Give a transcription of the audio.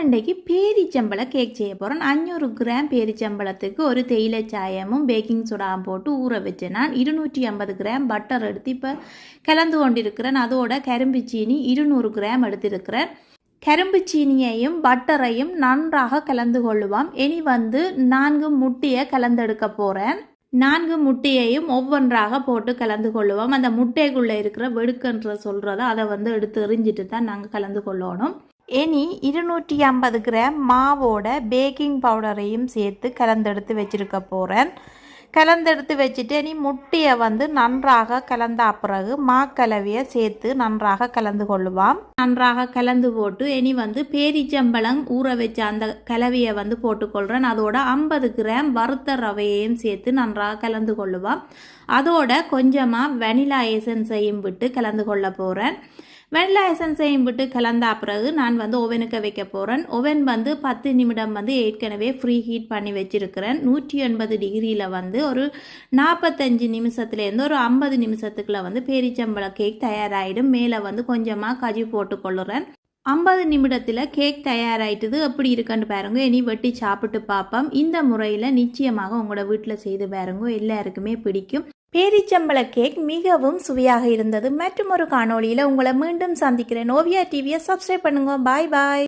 நான் இன்றைக்கு பேரிச்சம்பள கேக் செய்ய போகிறேன் அஞ்சூறு கிராம் பேரிச்சம்பளத்துக்கு ஒரு தேயிலை சாயமும் பேக்கிங் சோடாவும் போட்டு ஊற வச்சேன் நான் இருநூற்றி ஐம்பது கிராம் பட்டர் எடுத்து இப்போ கலந்து கொண்டிருக்கிறேன். அதோட கரும்பு சீனி இருநூறு கிராம் எடுத்திருக்கிறேன். கரும்பு சீனியையும் பட்டரையும் நன்றாக கலந்து கொள்ளுவோம். இனி வந்து நான்கு முட்டையை கலந்தெடுக்க போகிறேன் நான்கு முட்டையையும் ஒவ்வொன்றாக போட்டு கலந்து கொள்ளுவோம். அந்த முட்டைக்குள்ளே இருக்கிற வெடுக்கன்ற சொல்கிறத அதை வந்து எடுத்து எறிஞ்சிட்டு தான் நாங்கள் கலந்து கொள்ளணும். இனி இருநூற்றி ஐம்பது கிராம் மாவோட பேக்கிங் பவுடரையும் சேர்த்து கலந்தெடுத்து வச்சிருக்க போகிறேன் கலந்தெடுத்து வச்சுட்டு இனி முட்டையை வந்து நன்றாக கலந்தா பிறகு மாக்கலவையை சேர்த்து நன்றாக கலந்து கொள்ளுவாம். நன்றாக கலந்து போட்டு இனி வந்து பேரிச்சம்பழம் ஊற வச்ச அந்த கலவையை வந்து போட்டுக்கொள்கிறேன் அதோட ஐம்பது கிராம் வறுத்த ரவையையும் சேர்த்து நன்றாக கலந்து கொள்ளுவான் அதோட கொஞ்சமாக வெனிலா எசன்ஸையும் விட்டு கலந்து கொள்ள போகிறேன் வெண்ணிலா எசன்ஸையும் விட்டு கலந்தா பிறகு நான் வந்து ஓவனுக்கு வைக்க போகிறேன் ஓவன் வந்து பத்து நிமிடம் வந்து ஏற்கனவே ஃப்ரீ ஹீட் பண்ணி வச்சுருக்கிறேன். நூற்றி எண்பது டிகிரியில் வந்து ஒரு நாற்பத்தஞ்சு நிமிஷத்துலேருந்து ஒரு ஐம்பது நிமிஷத்துக்குள்ள வந்து பேரிச்சம்பழ கேக் தயாராகிடும் மேலே வந்து கொஞ்சமாக கஜு போட்டுக்கொள்ளுறேன் ஐம்பது நிமிடத்தில் கேக் தயாராயிட்டது எப்படி இருக்குன்னு பாருங்க. இனி வெட்டி சாப்பிட்டு பார்ப்போம். இந்த முறையில் நிச்சயமாக உங்களோட வீட்டில் செய்து பாருங்க. எல்லாருக்குமே பிடிக்கும். பேரிச்சம்பள கேக் மிகவும் சுவையாக இருந்தது. மற்றும் ஒரு காணொளியில் உங்களை மீண்டும் சந்திக்கிறேன். ஓவியா டிவியை சப்ஸ்கிரைப் பண்ணுங்க. பாய் பாய்